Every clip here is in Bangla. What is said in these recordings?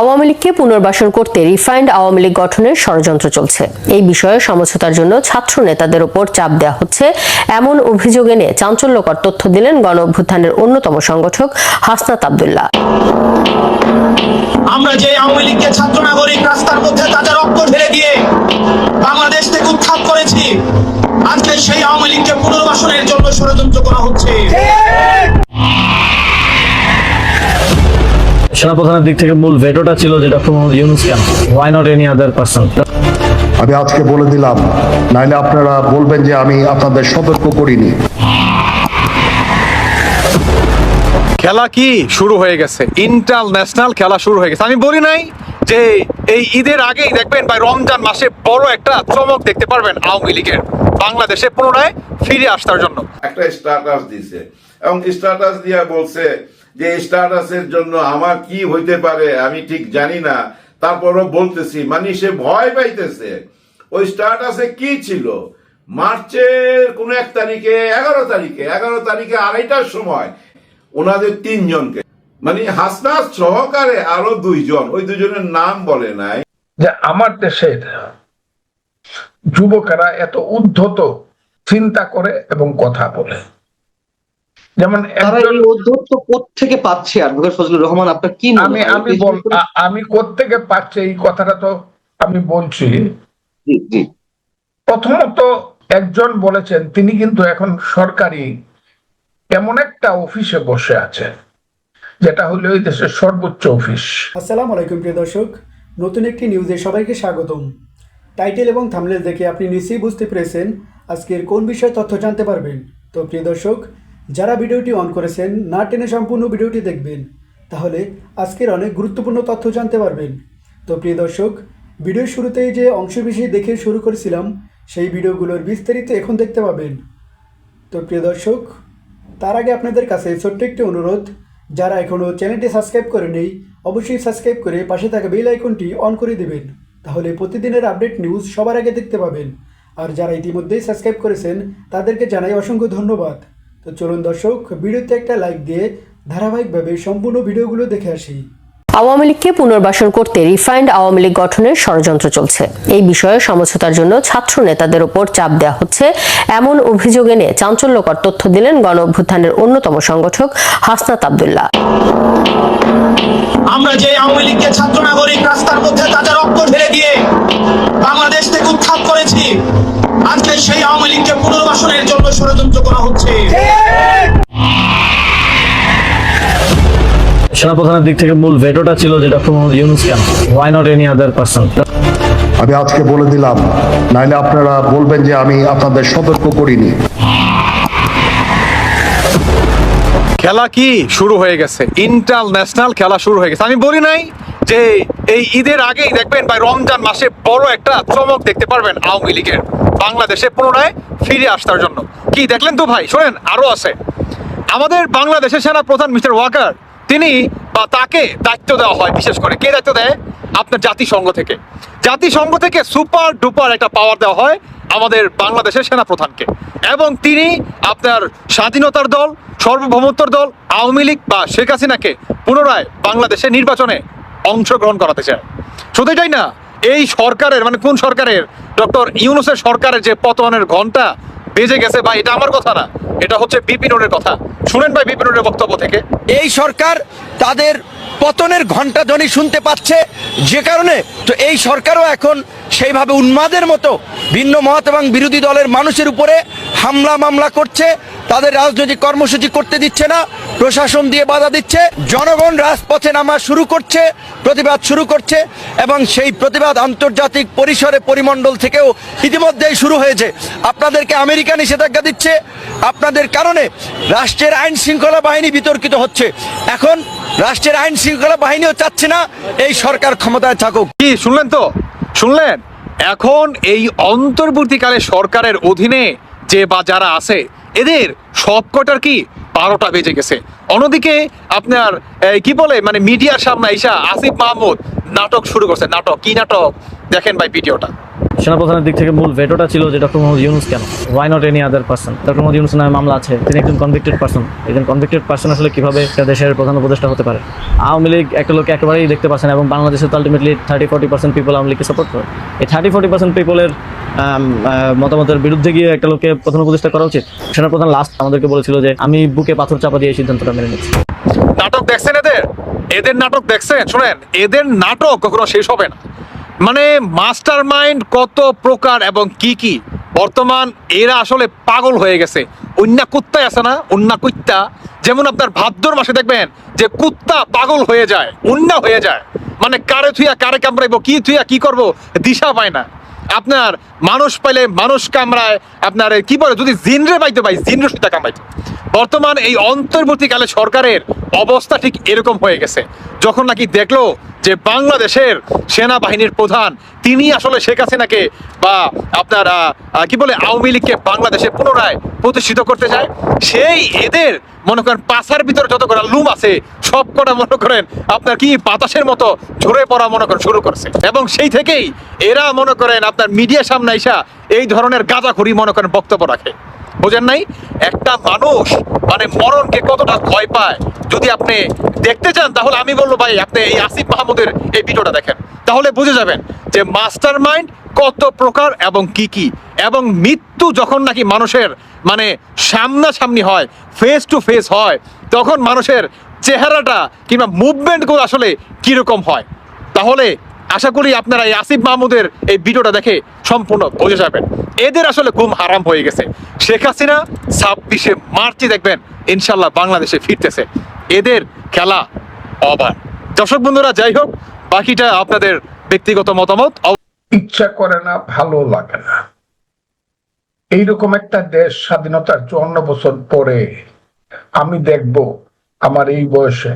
আওয়ামী লীগকে পুনর্বাসন করতে রিফাইন্ড আওয়ামী লীগ গঠনের ষড়যন্ত্র চলছে। এই বিষয়ে সমঝোতার জন্য ছাত্র নেতাদের উপর চাপ দেওয়া হচ্ছে। এমন অভিযোগ এনে চাঞ্চল্যকর তথ্য দিলেন গণ অভ্যুত্থানের অন্যতম সংগঠক হাসনাত আবদুল্লাহ। আমরা যে আওয়ামী লীগকে ছাত্র নাগরিক রাস্তার মধ্যে তাদের রক্ত ঢেলে দিয়ে বাংলাদেশ থেকে উৎখাত করেছি, আজকে সেই আওয়ামী লীগকে পুনর্বাসনের জন্য ষড়যন্ত্র করা হচ্ছে। সেনাপ্রধানের দিক থেকে মূল ভেটোটা ছিল যে ডক্টর মোহাম্মদ ইউনুস কেন? Why not any other person আমি আজকে বলে দিলাম নাইলে আপনারা বলবেন যে আমি আপনাদের সতর্ক করিনি। খেলা কি শুরু হয়ে গেছে? ইন্টারন্যাশনাল খেলা শুরু হয়ে গেছে। আমি বলি নাই যে এই ঈদের আগেই দেখবেন ভাই রমজান মাসে বড় একটা চমক দেখতে পারবেন আওয়ামী লীগের। বাংলাদেশে পুনরায় ফিরে আসার জন্য। একটা স্ট্যাটাস দিছে। এবং স্ট্যাটাস দিয়া বলছে যে স্ট্যাটাসের জন্য আমার কি হইতে পারে, আমি ঠিক জানি না। তারপরও বলতেছি মানে সে ভয় পাইতেছে। ওই স্ট্যাটাসে কি ছিল? মার্চের কোন এক তারিখে, এগারো তারিখে এগারো তারিখে আড়াইটার সময় ওনাদের তিনজনকে মানে হাসনাস সহকারে আরও দুইজন, ওই দুজনের নাম বলে নাই। যে আমার দেশের যুবকেরা এত উদ্ধত, চিন্তা করে এবং কথা বলে। যেমন থেকে পাচ্ছে অ্যাডভোকেট ফজলুর রহমান আপনার কি আমি আমি আমি কোত্থেকে পাচ্ছি এই কথাটা তো আমি বলছি। প্রথমত একজন বলেছেন তিনি কিন্তু এখন সরকারি এমন একটা অফিসে বসে আছেন যেটা হলো এই দেশের সর্বোচ্চ অফিস। আসসালামু আলাইকুম প্রিয় দর্শক। নতুন একটি নিউজে সবাইকে স্বাগতম। টাইটেল এবং থামলেল দেখে আপনি নিশ্চয়ই বুঝতে পেরেছেন আজকের কোন বিষয়ে তথ্য জানতে পারবেন। তো প্রিয় দর্শক যারা ভিডিওটি অন করেছেন, না টেনে সম্পূর্ণ ভিডিওটি দেখবেন, তাহলে আজকের অনেক গুরুত্বপূর্ণ তথ্য জানতে পারবেন। তো প্রিয় দর্শক, ভিডিওর শুরুতেই যে অংশ বিশেষ দেখে শুরু করেছিলাম, সেই ভিডিওগুলোর বিস্তারিত এখন দেখতে পাবেন। তো প্রিয় দর্শক, তার আগে আপনাদের কাছে ছোট্ট একটি অনুরোধ, যারা এখনও চ্যানেলটি সাবস্ক্রাইব করেনি অবশ্যই সাবস্ক্রাইব করে পাশে থাকা বেল আইকনটি অন করে দেবেন, তাহলে প্রতিদিনের আপডেট নিউজ সবার আগে দেখতে পাবেন। আর যারা ইতিমধ্যেই সাবস্ক্রাইব করেছেন, তাদেরকে জানাই অসংখ্য ধন্যবাদ। তো চলুন দর্শক ভিডিওতে একটা লাইক দিয়ে ধারাবাহিকভাবে সম্পূর্ণ ভিডিওগুলো দেখে আসি। আওয়ামী লীগকে পুনর্বাসন করতে রিফাইন্ড আওয়ামী লীগ গঠনের ষড়যন্ত্র চলছে। এই বিষয়ে সমঝোতার জন্য ছাত্র নেতাদের উপর চাপ দেওয়া হচ্ছে। এমন অভিযোগ এনে চাঞ্চল্যকর তথ্য দিলেন গণ অভ্যুত্থানের অন্যতম সংগঠক হাসনাত আবদুল্লাহ। আমরা যে আওয়ামী লীগকে ছাত্র নাগরিক রাস্তার মধ্যে তাদের রক্ত ঢেলে দিয়ে বাংলাদেশ থেকে উৎখাত করেছি, আজকে সেই আওয়ামী লীগকে পুনর্বাসনের জন্য ষড়যন্ত্র করা হচ্ছে। সেনাপ্রধানের দিক থেকে মূল ভেটোটা ছিল যে ডক্টর মোহাম্মদ ইউনুস কেন? Why not any other person আমি আজকে বলে দিলাম নাইলে আপনারা বলবেন যে আমি আপনাদের সতর্ক করিনি। খেলা কি শুরু হয়ে গেছে? ইন্টারন্যাশনাল খেলা শুরু হয়ে গেছে। আমি বলি নাই যে এই ঈদের আগেই দেখবেন ভাই রমজান মাসে বড় একটা চমক দেখতে পারবেন আওয়ামী লীগের। বাংলাদেশে পুনরায় ফিরে আসার জন্য। কি দেখলেন তো ভাই? শোনেন আরও আছে। আমাদের বাংলাদেশের সেনা প্রধান মিস্টার ওয়াকার তিনি বা তাকে দায়িত্ব দেওয়া হয়, বিশেষ করে। কে দায়িত্ব দেয়? আপনার জাতিসংঘ থেকে। জাতিসংঘ থেকে সুপার ডুপার একটা পাওয়ার দেওয়া হয় আমাদের বাংলাদেশের সেনা প্রধানকে এবং তিনি আপনার স্বাধীনতার দল, সর্বভৌমত্বর দল, আওয়ামী লীগ বা শেখ হাসিনাকে পুনরায় বাংলাদেশের নির্বাচনে অংশগ্রহণ করাতে চায়। শুধু এটাই না, এই সরকারের মানে কোন সরকারের? ডক্টর ইউনুসের সরকারের যে পতনের ঘণ্টা বেজে গেছে বা এটা আমার কথা না। এটা হচ্ছে বিপিনুরের কথা। শুনেন ভাই বিপিনুরের বক্তব্য থেকে। এই সরকার তাদের পতনের ঘণ্টা ধ্বনি শুনতে পাচ্ছে যে কারণে। তো এই সরকারও এখন সেইভাবে উন্মাদের মতো ভিন্ন মত এবং বিরোধী দলের মানুষের উপরে হামলা মামলা করছে। তাদের রাজনৈতিক কর্মসূচি করতে দিচ্ছে না। প্রশাসন দিয়ে বাধা দিচ্ছে, জনগণ রাজপথে নামা শুরু করছে, প্রতিবাদ শুরু করছে এবং সেই প্রতিবাদ আন্তর্জাতিক পরিসরে পরিমণ্ডল থেকেও ইতিমধ্যেই শুরু হয়েছে। আপনাদেরকে আমেরিকা নিষেধাজ্ঞা দিচ্ছে, আপনাদের কারণে রাষ্ট্রের আইন শৃঙ্খলা বাহিনী বিতর্কিত হচ্ছে। এখন রাষ্ট্রের আইন শৃঙ্খলা বাহিনীও চাচ্ছে না, এই সরকার ক্ষমতায় থাকুক। কি, শুনলেন তো? শুনলেন? এখন এই অন্তর্বর্তীকালে সরকারের অধীনে যে বা যারা আছে, এদের সবকটার কি বারোটা বেজে গেছে। অন্যদিকে আপনার কি বলে মানে মিডিয়ার সামনে আইসা আসিফ মাহমুদ নাটক শুরু করছে, নাটক, কি নাটক? দেখেন ভাই ভিডিওটা। সেনাপ্রধানের দিক থেকে মূল ভেটোটা ছিল যে ডক্টর মোহাম্মদ ইউনুস কেন? Why not any other person doctor Mohammad Yunus নামে মামলা আছে, তিনি একজন কনভিক্টেড পার্সন একজন কনভিক্টেড পার্সন আসলে কীভাবে দেশের প্রধান উপদেষ্টা হতে পারে? আওয়ামী লীগ একটা লোককে একেবারেই দেখতে পাচ্ছে না এবং বাংলাদেশে তো ultimately thirty forty percent people Awami লীগকে সাপোর্ট করে। এই থার্টি ফোর্টি পার্সেন্ট পিপলের মতামতের বিরুদ্ধে গিয়ে একটা লোককে প্রধান উপদেষ্টা করা উচিত? সেনাপ্রধান লাস্ট আমাদেরকে বলেছিল যে, আমি বুকে পাথর চাপা দিয়ে এই সিদ্ধান্তটা মেনে নিচ্ছি। নাটক দেখছেন এদের? এদের নাটক দেখছেন? শুনেন, এদের নাটক কখনো শেষ হবে না। মানে মাস্টার মাইন্ড কত প্রকার এবং কি কি? বর্তমান এরা আসলে পাগল হয়ে গেছে। অন্যা কুত্তায় আছে না? অন্যা কুত্তা। যেমন আপনার ভাদ্র মাসে দেখবেন যে কুত্তা পাগল হয়ে যায়, অন্য হয়ে যায়। মানে কারে থুইয়া কারে কামড়াইবো, কি থুইয়া কি করব দিশা পায় না। আপনার মানুষ পাইলে মানুষ কামড়ায়, আপনার কি বলে, যদি জিনরে পাইতে পাই জিনরে সেটা কামড়াইতো। বর্তমান এই অন্তর্বর্তীকালে সরকারের অবস্থা ঠিক এরকম হয়ে গেছে। যখন নাকি দেখল যে বাংলাদেশের সেনাবাহিনীর প্রধান, তিনি আসলে শেখ হাসিনাকে বা আপনার কি বলে, আওয়ামী লীগকে বাংলাদেশে পুনরায় প্রতিষ্ঠিত করতে চায়, সেই এদের মনে করেন পাশার ভিতরে যত কটা লুম আছে সব কটা মনে করেন আপনার কি বাতাসের মতো ঝরে পড়া মনে করেন শুরু করছে। এবং সেই থেকেই এরা মনে করেন আপনার মিডিয়ার সামনে আইসা এই ধরনের গাঁজাখুরি মনে করেন বক্তব্য রাখে। বোঝেন নাই? একটা মানুষ মানে মরণকে কতটা ভয় পায়, যদি আপনি দেখতে চান, তাহলে আমি বলব ভাই, আপনি এই আসিফ মাহমুদের এই ভিডিওটা দেখেন। তাহলে বুঝে যাবেন যে মাস্টার মাইন্ড কত প্রকার এবং কি কি। এবং মৃত্যু যখন নাকি মানুষের মানে সামনাসামনি হয় ফেস টু ফেস হয়, তখন মানুষের চেহারাটা কিংবা মুভমেন্টগুলো আসলে কীরকম হয়। তাহলে আশা করি আপনারা এই আসিফ মাহমুদের এই ভিডিওটা দেখে সম্পূর্ণ বুঝে যাবেন। এদের আসলে ঘুম হারাম হয়ে গেছে। শেখ হাসিনা ছাব্বিশে মার্চে দেখবেন ইনশাল্লাহ বাংলাদেশে ফিরতেছে। এদের খেলা অবার দর্শক বন্ধুরা, যাই হোক, বাকিটা আপনাদের ব্যক্তিগত মতামত। ইচ্ছা করে না, ভালো লাগে না। এইরকম একটা দেশ স্বাধীনতার চুয়ান্ন বছর পরে আমি দেখব আমার এই বয়সে।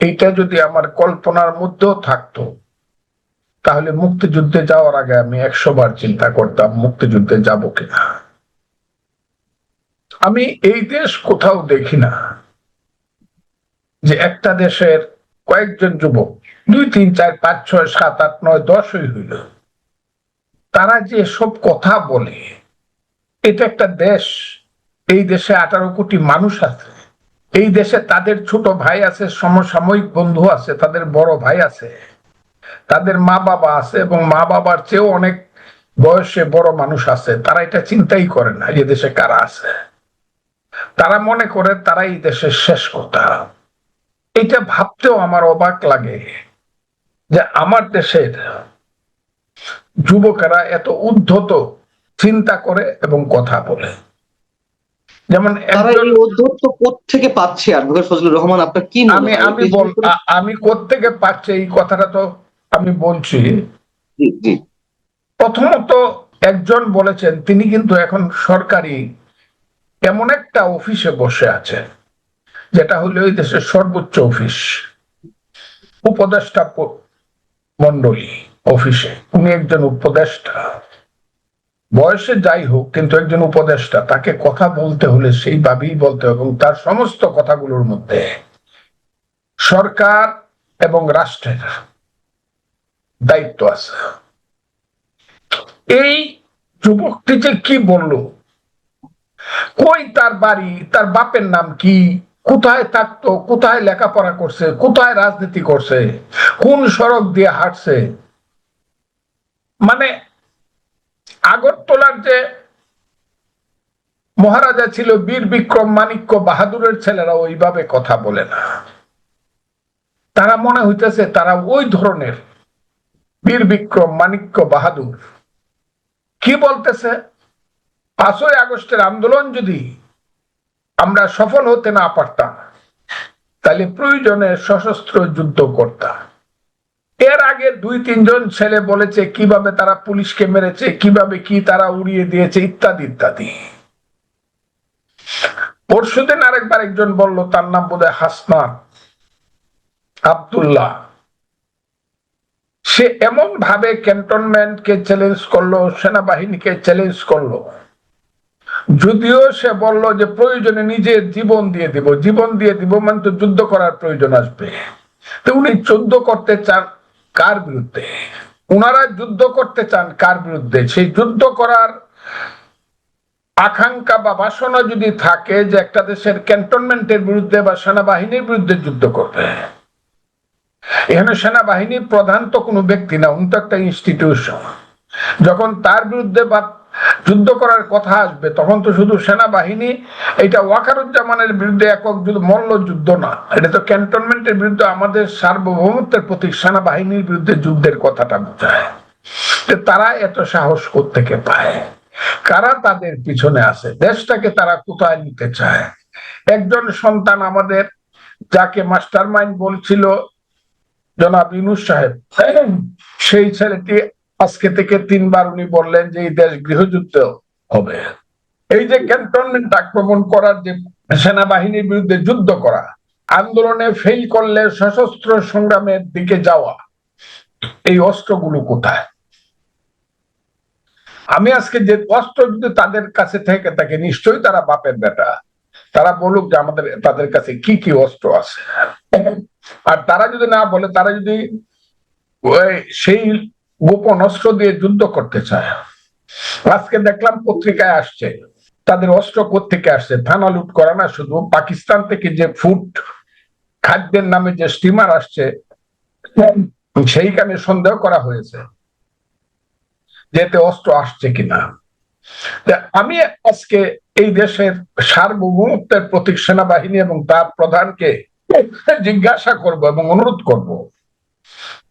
এইটা যদি আমার কল্পনার মধ্যেও থাকতো তাহলে মুক্তিযুদ্ধে যাওয়ার আগে আমি একশো বার চিন্তা করতাম মুক্তিযুদ্ধে যাব কিনা। আমি এই দেশ কোথাও দেখি না। যে একটা দেশের কয়েকজন যুবক, দুই, তিন, চার, পাঁচ, ছয়, সাত, আট, নয়, দশই হইল। তারা যে সব কথা বলে, এটা একটা দেশ। এই দেশে আঠারো কোটি মানুষ আছে। এই দেশে তাদের ছোট ভাই আছে, সমসাময়িক বন্ধু আছে, তাদের বড় ভাই আছে। তাদের মা বাবা আছে এবং মা বাবার চেয়েও অনেক বয়সে বড় মানুষ আছে। তারা এটা চিন্তাই করে না যে দেশে কারা আছে? তারা মনে করে তারা এই দেশের শেষ কথা এটা ভাবতেও আমার অবাক লাগে যে আমার দেশের যুবকেরা এত উদ্ধত চিন্তা করে এবং কথা বলে। যেমন থেকে পাচ্ছে ফজলুর রহমান আপনার কি আমি আমি বল আমি কোত্থেকে পাচ্ছি? এই কথাটা তো আমি বলছি। প্রথমত একজন বলেছেন তিনি কিন্তু এখন সরকারি এমন একটা অফিসে বসে আছে যেটা হলো এই দেশের সর্বোচ্চ অফিস উপদেষ্টা মন্ডলী অফিসে উনি একজন উপদেষ্টা বয়সে যাই হোক কিন্তু একজন উপদেষ্টা তাকে কথা বলতে হলে সেইভাবেই বলতে হবে এবং তার সমস্ত কথাগুলোর মধ্যে সরকার এবং রাষ্ট্রের দায়িত্ব আছে। এই যুবকটি যে কি বলল? কই তার বাড়ি? তার বাপের নাম কি? কোথায় থাকতো? কোথায় লেখাপড়া করছে? কোথায় রাজনীতি করছে? কোন সড়ক দিয়ে হাঁটছে? মানে আগরতলার যে মহারাজা ছিল বীর বিক্রম মাণিক্য বাহাদুরের ছেলেরা ওইভাবে কথা বলে না। তারা মনে হইতেছে তারা ওই ধরনের বীর বিক্রম মাণিক্য বাহাদুর। কি বলতেছে? পাঁচই আগস্টের আন্দোলন যদি আমরা সফল হতে না পারতাম, তাহলে প্রয়োজনে সশস্ত্র যুদ্ধ করতাম এর আগে দুই, তিনজন ছেলে বলেছে কীভাবে তারা পুলিশকে মেরেছে, কীভাবে কি তারা উড়িয়ে দিয়েছে, ইত্যাদি ইত্যাদি। পরশুদিন আরেকবার একজন বলল, তার নাম বোধ হয় হাসনান আবদুল্লাহ। সে এমন ভাবে ক্যান্টনমেন্টকে চ্যালেঞ্জ করল, সেনাবাহিনীকে চ্যালেঞ্জ করল। যদিও সে বলল যে প্রয়োজনে নিজের জীবন দিয়ে দিব, জীবন দিয়ে দিব মানে তো যুদ্ধ করার প্রয়োজন আসবে। তো উনি যুদ্ধ করতে চান কার বিরুদ্ধে? ওনারা যুদ্ধ করতে চান কার বিরুদ্ধে? সেই যুদ্ধ করার আকাঙ্ক্ষা বা বাসনা যদি থাকে যে একটা দেশের ক্যান্টনমেন্টের বিরুদ্ধে বা সেনাবাহিনীর বিরুদ্ধে যুদ্ধ করবে। এখানে সেনাবাহিনীর প্রধান তো কোনো ব্যক্তি না, উনি তো একটা ইনস্টিটিউশন যখন তার বিরুদ্ধে বা যুদ্ধ করার কথা আসবে, তখন তো শুধু সেনাবাহিনী, এটা ওয়াকারুজ্জামানের বিরুদ্ধে একক যুদ্ধ, মল্ল যুদ্ধ না। এটা তো ক্যান্টনমেন্টের বিরুদ্ধে আমাদের সার্বভৌমত্বের প্রতি সেনাবাহিনীর বিরুদ্ধে যুদ্ধের কথাটা বোঝায়। তারা এত সাহস থেকে পায়? কারা তাদের পিছনে আছে? দেশটাকে তারা কোথায় নিতে চায়? একজন সন্তান আমাদের, যাকে মাস্টার মাইন্ড বলছিল জনাব ইউনুস সাহেব, সেই ছেলেটি আজকে থেকে তিনবার উনি বললেন যে এই দেশ গৃহযুদ্ধ হবে। এই যে ক্যান্টনমেন্ট আক্রমণ করার যে সেনাবাহিনীর বিরুদ্ধে যুদ্ধ করা, আন্দোলনে ফেল করলে সশস্ত্র সংগ্রামের দিকে যাওয়া, এই অস্ত্রগুলো কোথায়? আমি আজকে যে অস্ত্র যদি তাদের কাছে থেকে থাকে, নিশ্চয়ই তারা বাপের বেটা তারা বলুক যে আমাদের, তাদের কাছে কি কি অস্ত্র আছে। আর তারা যদি না বলে, তারা যদি সেই গোপন অস্ত্র দিয়ে যুদ্ধ করতে চায়। আজকে দেখলাম পত্রিকায় আসছে, তাদের অস্ত্র থেকে আসছে? থানা লুট করা না শুধু, পাকিস্তান থেকে যে ফুড খাদ্যের নামে যে স্টিমার আসছে, সেইখানে সন্দেহ করা হয়েছে যেতে অস্ত্র আসছে কিনা। আমি আজকে এই দেশের সার্বভৌমত্বের প্রতীক সেনাবাহিনী এবং তার প্রধানকে জিজ্ঞাসা করব এবং অনুরোধ করব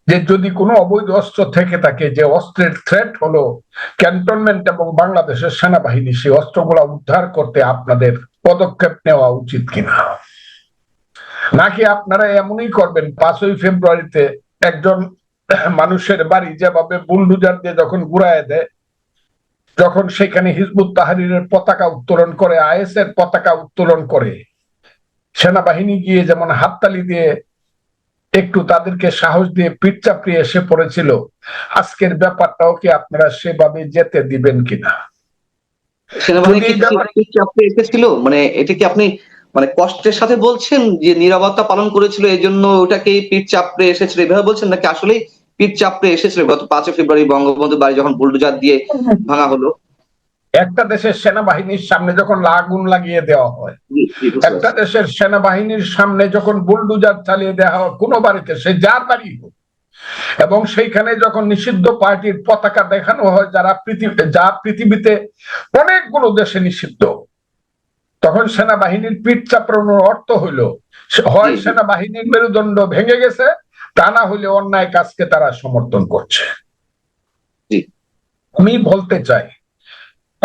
যে যদি কোনো অবৈধ অস্ত্র থেকে থাকে, যে অস্ত্রের থ্রেট হলো ক্যান্টনমেন্ট এবং বাংলাদেশের সেনাবাহিনী, সেই অস্ত্রগুলা উদ্ধার করতে আপনাদের পদক্ষেপ নেওয়া উচিত কিনা? নাকি আপনারা এমনই করবেন, পাঁচই ফেব্রুয়ারিতে একজন মানুষের বাড়ি যেভাবে বুলডুজার দিয়ে যখন ঘুরায় দেয়, যখন সেখানে হিজবুত তাহারিরের পতাকা উত্তোলন করে আইএস এর পতাকা উত্তোলন করে সেনাবাহিনী গিয়ে যেমন হাততালি দিয়ে একটু তাদেরকে সাহস দিয়ে পিঠ চাপড়িয়ে এসে পড়েছিল আজকের ব্যাপারটাও কি আপনারা সেভাবে যেতে দিবেন কিনা? এসেছিল? মানে এটা কি আপনি মানে কষ্টের সাথে বলছেন যে নিরাপত্তা পালন করেছিল এই জন্য ওটাকে পিঠ চাপড়ে এসেছিল? এভাবে বলছেন নাকি আসলেই পিঠ চাপড়ে এসেছিল? গত পাঁচই ফেব্রুয়ারি বঙ্গবন্ধু বাড়ি যখন বুলডোজার দিয়ে ভাঙা হলো। একটা দেশের সেনাবাহিনীর সামনে যখন আগুন লাগিয়ে দেওয়া হয় একটা দেশের সেনাবাহিনীর সামনে যখন বুলডুজার চালিয়ে দেওয়া হয় কোনো বাড়িতে সে যার বাড়ি হোক এবং সেইখানে যখন নিষিদ্ধ পার্টির পতাকা দেখানো হয় যারা পৃথিবীতে যা পৃথিবীতে অনেকগুলো দেশে নিষিদ্ধ তখন সেনাবাহিনীর পিঠ চাপড়ানোর অর্থ হইল হয়। সেনাবাহিনীর মেরুদণ্ড ভেঙে গেছে তা না হলে অন্যায় কাজকে তারা সমর্থন করছে আমি বলতে চাই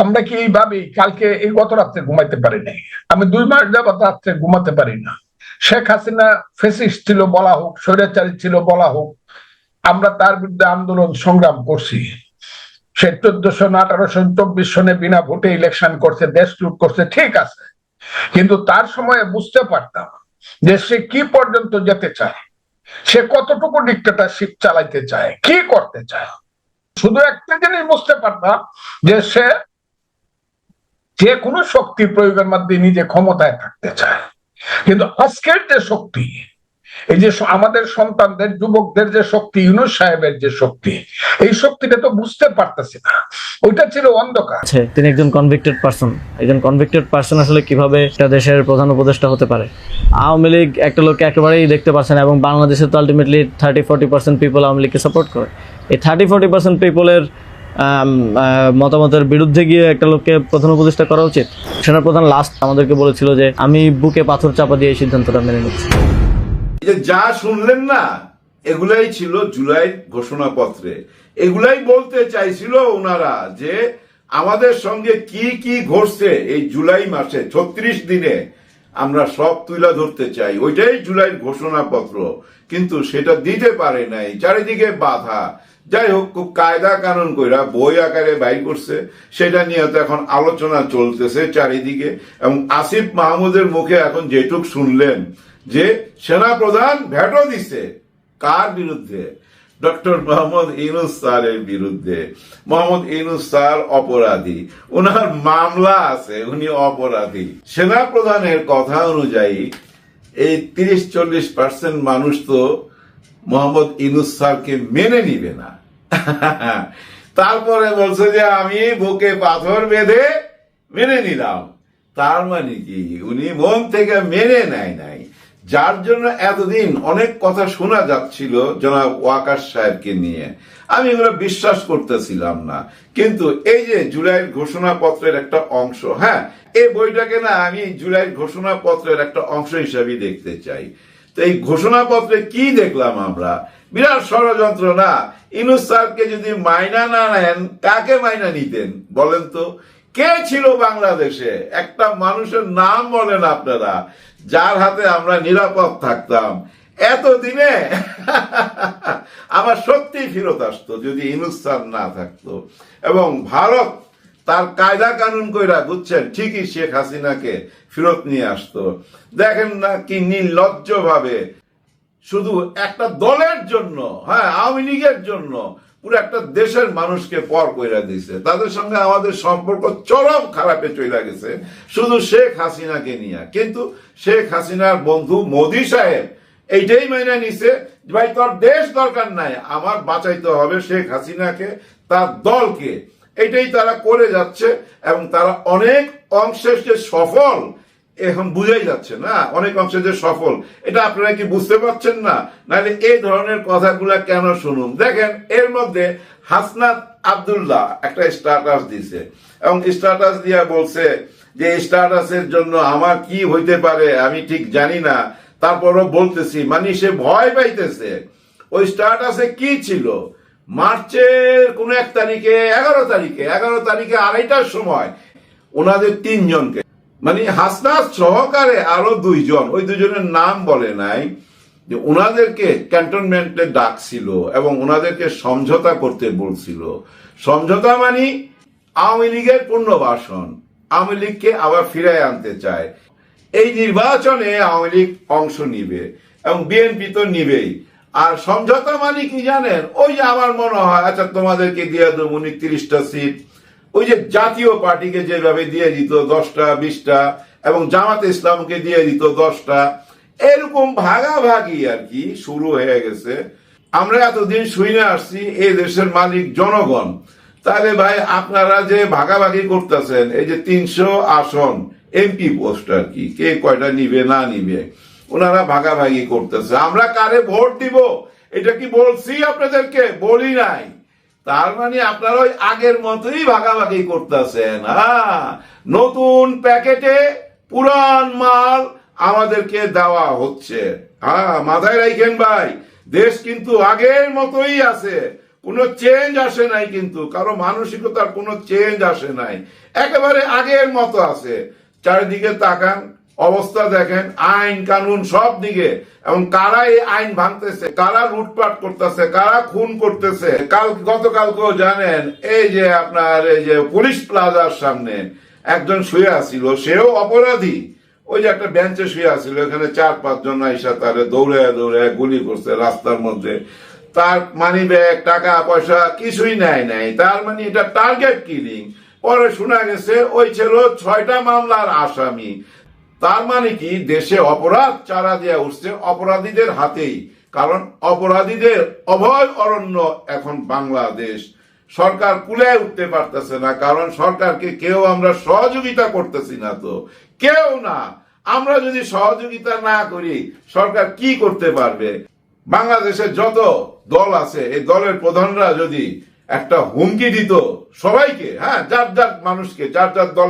আমরা কি এইভাবেই কালকে এই গত রাত্রে ঘুমাইতে পারি নাই? আমি দুই মাস যাবত রাত্রে ঘুমাতে পারি না। শেখ হাসিনা ফেসিস্ট ছিল বলা হোক, স্বৈরাচারী ছিল বলা হোক, আমরা তার বিরুদ্ধে আন্দোলন সংগ্রাম করছি। সে চোদ্দশো আঠারোশো চব্বিশ সনে বিনা ভোটে ইলেকশন করছে, দেশ লুট করছে, ঠিক আছে। কিন্তু তার সময়ে বুঝতে পারতাম যে সে কি পর্যন্ত যেতে চায়, সে কতটুকু ডিক্টেটারশিপ চালাইতে চায়, কি করতে চায়। শুধু একটা জিনিস বুঝতে পারতাম যে সে যে কোনো শক্তি প্রয়োগের মাধ্যমে নিজে ক্ষমতায় থাকতে চায়। কিন্তু আজকের যে শক্তি, এই যে আমাদের সন্তানদের, যুবকদের যে শক্তি, ইউনুস সাহেবের যে শক্তি, এই শক্তিটা তো বুঝতে পারতেছি না। ওইটা ছিল অন্ধকার। আছে তিনি একজন কনভিক্টেড পার্সন একজন কনভিক্টেড পার্সন আসলে কীভাবে একটা দেশের প্রধান উপদেষ্টা হতে পারে? আওয়ামী লীগ একটা লোককে একেবারেই দেখতে পাচ্ছে না এবং বাংলাদেশে তো ultimately thirty forty percent people Awami লীগকে সাপোর্ট করে। এই থার্টি ফোর্টি পার্সেন্ট পিপলের মতামতের বিরুদ্ধে গিয়ে একটা লোককে প্রধান উপদেষ্টা করা উচিত। সেনার প্রধান লাস্ট আমাদেরকে বলেছিল যে, আমি বুকে পাথর চাপা দিয়ে এই সিদ্ধান্তটা মেনে নিচ্ছি। যে শুনলেন না, এগুলাই ছিল জুলাই ঘোষণাপত্রে। এগুলাই বলতে চাইছিল ওনারা যে, আমাদের সঙ্গে কি কি ঘটছে এই জুলাই মাসে, ছত্রিশ দিনে, আমরা সব তুলে ধরতে চাই। ওইটাই জুলাই ঘোষণাপত্র। কিন্তু সেটা দিতে পারে নাই। চারিদিকে বাধা। যাই হোক খুব কায়দা কানুন কইরা বই আকারে বাইর করছে। সেটা নিয়ে তো এখন আলোচনা চলতেছে চারিদিকে এবং আসিফ মাহমুদের মুখে এখন যেটুক শুনলেন যে সেনা প্রধান ভেটো দিছে। কার বিরুদ্ধে? ডক্টর মোহাম্মদ ইনুস স্যারের বিরুদ্ধে। মোহাম্মদ ইনুস স্যার অপরাধী। ওনার মামলা আছে, উনি অপরাধী। সেনা প্রধানের কথা অনুযায়ী এই তিরিশ চল্লিশ পার্সেন্ট মানুষ তো মোহাম্মদ ইনুস স্যারকে মেনে নিবে না। তারপরে বলছে যে, আমি বুকে পাথর বেঁধে মেনে নিলাম। তার মানে কি? উনি মন থেকে মেনে নেয় নাই। যার জন্য এতদিন অনেক কথা শোনা যাচ্ছিল জনাব ওয়াকার সাহেবকে নিয়ে। আমি এগুলো বিশ্বাস করতেছিলাম না। কিন্তু এই যে জুলাইয়ের ঘোষণাপত্রের একটা অংশ হ্যাঁ এই বইটাকে না আমি জুলাইয়ের ঘোষণাপত্রের একটা অংশ হিসাবে দেখতে চাই। তো এই ঘোষণাপত্রে কি দেখলাম আমরা? বিরাট ষড়যন্ত্র না ইনুস স্যারকে যদি মাইনা না নেন, কাকে মাইনা নিতেন? বলেন তো, কে ছিল বাংলাদেশে? একটা মানুষের নাম বলেন আপনারা, যার হাতে আমরা নিরাপদ থাকতাম। এতদিনে আমার সত্যি ফেরত আসতো যদি ইনুস না থাকতো। এবং ভারত তার কায়দা কানুন কইরা, বুঝছেন? ঠিকই শেখ হাসিনাকে ফেরত নিয়ে আসতো। দেখেন না কি নির্লজ্জ ভাবে শুধু একটা দলের জন্য হ্যাঁ আওয়ামী লীগের জন্য পুরো একটা দেশের মানুষকে পর কইরা দিছে। তাদের সঙ্গে আমাদের সম্পর্ক চরম খারাপে চলে গেছে, শুধু শেখ হাসিনাকে নিয়ে। কিন্তু শেখ হাসিনার বন্ধু মোদি সাহেব এইটাই মেনে নিছে, ভাই, তোর দেশ দরকার নাই, আমার বাঁচাইতে হবে শেখ হাসিনাকে, তার দলকে। এটাই তারা করে যাচ্ছে এবং তারা অনেক অংশে যে সফল, এখন বুঝাই যাচ্ছে না, অনেক অংশে যে সফল। এটা আপনারা কি বুঝতে পারছেন না? নাহলে এই ধরনের কথাগুলা কেন শুনুন? দেখেন, এর মধ্যে হাসনাত আব্দুল্লাহ একটা স্ট্যাটাস দিছে। এবং স্ট্যাটাস দিয়া বলছে যে স্ট্যাটাসের জন্য আমার কি হইতে পারে আমি ঠিক জানি না। তারপরও বলতেছি মানে সে ভয় পাইতেছে। ওই স্ট্যাটাসে কি ছিল? মার্চের কোন এক তারিখে, এগারো তারিখে এগারো তারিখে আড়াইটার সময় ওনাদের তিনজনকে। মানে হাসনাত সহকারে আরও দুইজন, ওই দুজনের নাম বলে নাই, যে ওনাদেরকে ক্যান্টনমেন্টে ডাকছিল এবং ওনাদেরকে সমঝোতা করতে বলছিল। সমঝোতা মানে আওয়ামী লীগের পুনর্বাসন, আওয়ামী লীগকে আবার ফিরায় আনতে চায়। এই নির্বাচনে আওয়ামী লীগ অংশ নিবে এবং বিএনপি তো নিবেই। আর সমঝোতা মানে কি জানেন? ওই যে আমার মনে হয় আচ্ছা তোমাদেরকে দিয়ে দেবো উনত্রিশটা সিট ওই যে জাতীয় পার্টিকে যেভাবে দিয়ে দিত, দশটা, বিশটা, এবং জামাতে ইসলামকে দিয়ে দিত, দশটা, এরকম ভাগাভাগি আর কি শুরু হয়ে গেছে। আমরা এতদিন শুনে আসছি এই দেশের মালিক জনগণ। তাহলে ভাই, আপনারা যে ভাগাভাগি করতেছেন, এই যে তিনশো আসন, এমপি পোস্ট আর কি, কে কয়টা নিবে, না নিবে ওনারা ভাগাভাগি করতেছে। আমরা কারে ভোট দিব? এটা কি বলছি আপনাদেরকে? বলি নাই। তার মানে আপনারা ওই আগের মতোই ভাগাভাগি করতেছেন। হ্যাঁ নতুন প্যাকেটে পুরান মাল আমাদেরকে দেওয়া হচ্ছে। হ্যাঁ মাথায় রাখেন ভাই, দেশ কিন্তু আগের মতোই আছে। কোনো চেঞ্জ আসে নাই কিন্তু, কারও মানসিকতার কোনো চেঞ্জ আসে নাই। একেবারে আগের মতো আছে। চারিদিকে তাকান অবস্থা দেখেন, আইন, কানুন সব দিকে। এবং কারা এই আইন ভাঙতেছে? কারা লুটপাট করতেছে? কারা খুন করতেছে? কাল গতকালকেও জানেন, এই যে আপনার, এই যে পুলিশ প্লাজার সামনে একজন শুয়ে আসছিল সেও অপরাধী। ওই যে একটা বেঞ্চে শুয়ে আসছিল এখানে চার পাঁচজন আইসা তারে দৌড়ে দৌড়ে গুলি করছে রাস্তার মধ্যে। তার মানি ব্যাগ, টাকা, পয়সা কিছুই নেয় নাই। তার মানে এটা টার্গেট কিলিং পরে শোনা গেছে, ওই ছিল ছয়টা মামলার আসামি। তার মানে কি? দেশে অপরাধ চারা দেওয়া উঠছে অপরাধীদের হাতেই। কারণ অপরাধীদের অভয় অরণ্য এখন বাংলাদেশ। সরকার কুলে উঠতে পারতেছে না, কারণ সরকারকে কেউ আমরা সহযোগিতা করতেছি না তো। কেউ না। আমরা যদি সহযোগিতা না করি, সরকার কি করতে পারবে? বাংলাদেশের যত দল আছে, এই দলের প্রধানরা যদি একটা হুমকি দিত সবাইকে হ্যাঁ যার যার মানুষকে, যার যার দলের